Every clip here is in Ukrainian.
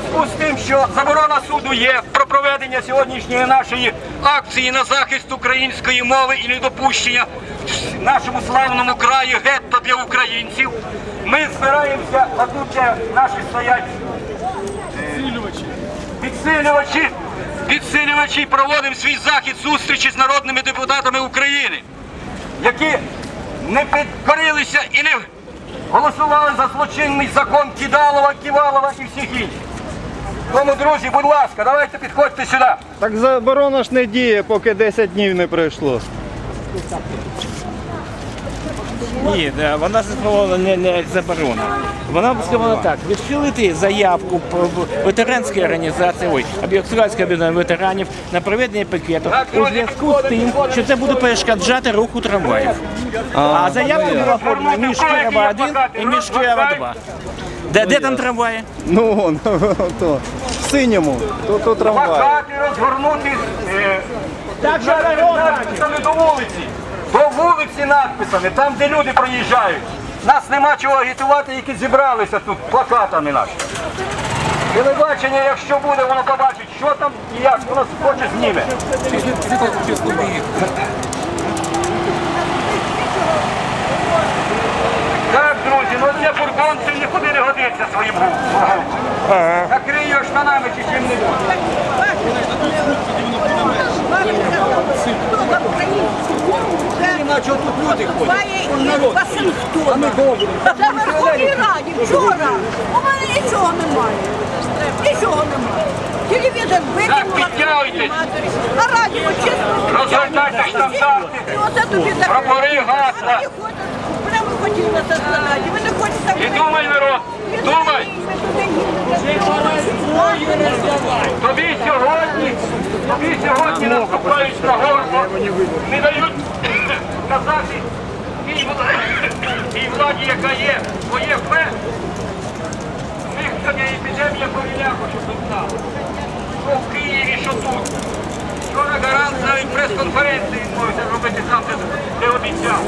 зв'язку з тим, що заборона суду є про проведення сьогоднішньої нашої акції на захист української мови і недопущення в нашому славному краї гетто для українців. Ми збираємося, а тут наші стоять підсилювачі, підсилювачі проводимо свій захід зустрічі з народними депутатами України, які не підкорилися і не голосували за злочинний закон Кідалова, Ківалова і всіх інших. Тому, друзі, будь ласка, давайте підходьте сюди. Так заборона ж не діє, поки 10 днів не пройшло. Ні, да, вона сформована не, не як заборона. Вона сказала так: відхилити заявку по ветеранській організації, ой, Об'єктивське об'єднання ветеранів на проведення пікету у зв'язку з тим, що це буде перешкоджати руху трамваїв. А заявка була подана між Кирова 1 і між Кирова 2. Де, де там трамваї? Ну вон, то, в синьому, то, то трамвай. Плакати розгорнути е, Так, що надписами до вулиці. До вулиці надписами, там, де люди проїжджають. Нас нема чого агітувати, які зібралися тут плакатами наші. Телебачення, якщо буде, воно побачить, що там і як воно хоче зніме. Так, друзі, ну для фургонців нікуди не годиться своїм гуком. Штанами чи чим не. Іначе тут люди ходять. Вашингтон. Це Верховній Раді вчора. У мене нічого немає. Нічого немає. Телевізор викинула. На радіо чесно. Розгортайте штандарти. Прапори, гасла. А Прямо хотіли це сказати. Ви не хочете. Думай, народ, думай. Тобі сьогодні, тобі сьогодні наступають на горло, не дають казати тій владі, яка є, бо є фе. В сьогодні епідемія повіляку, що тут знав. Що в Києві, що тут. Вчора гарант навіть прес-конференції відмовився робити сам, де обіцяв.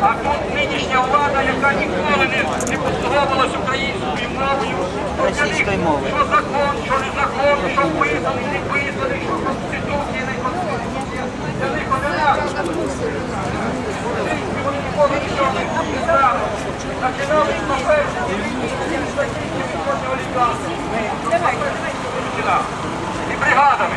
А тут нинішня влада, яка ніколи не, не послуговувалась українською мовою, російською мовою. Що закон, що не закон, що вписаний, не вписаний, що конституція, не конституція. Для них одинаково. Вони ніколи нічого не. Починали з професії, і закінчили проти олігархів. І бригадами.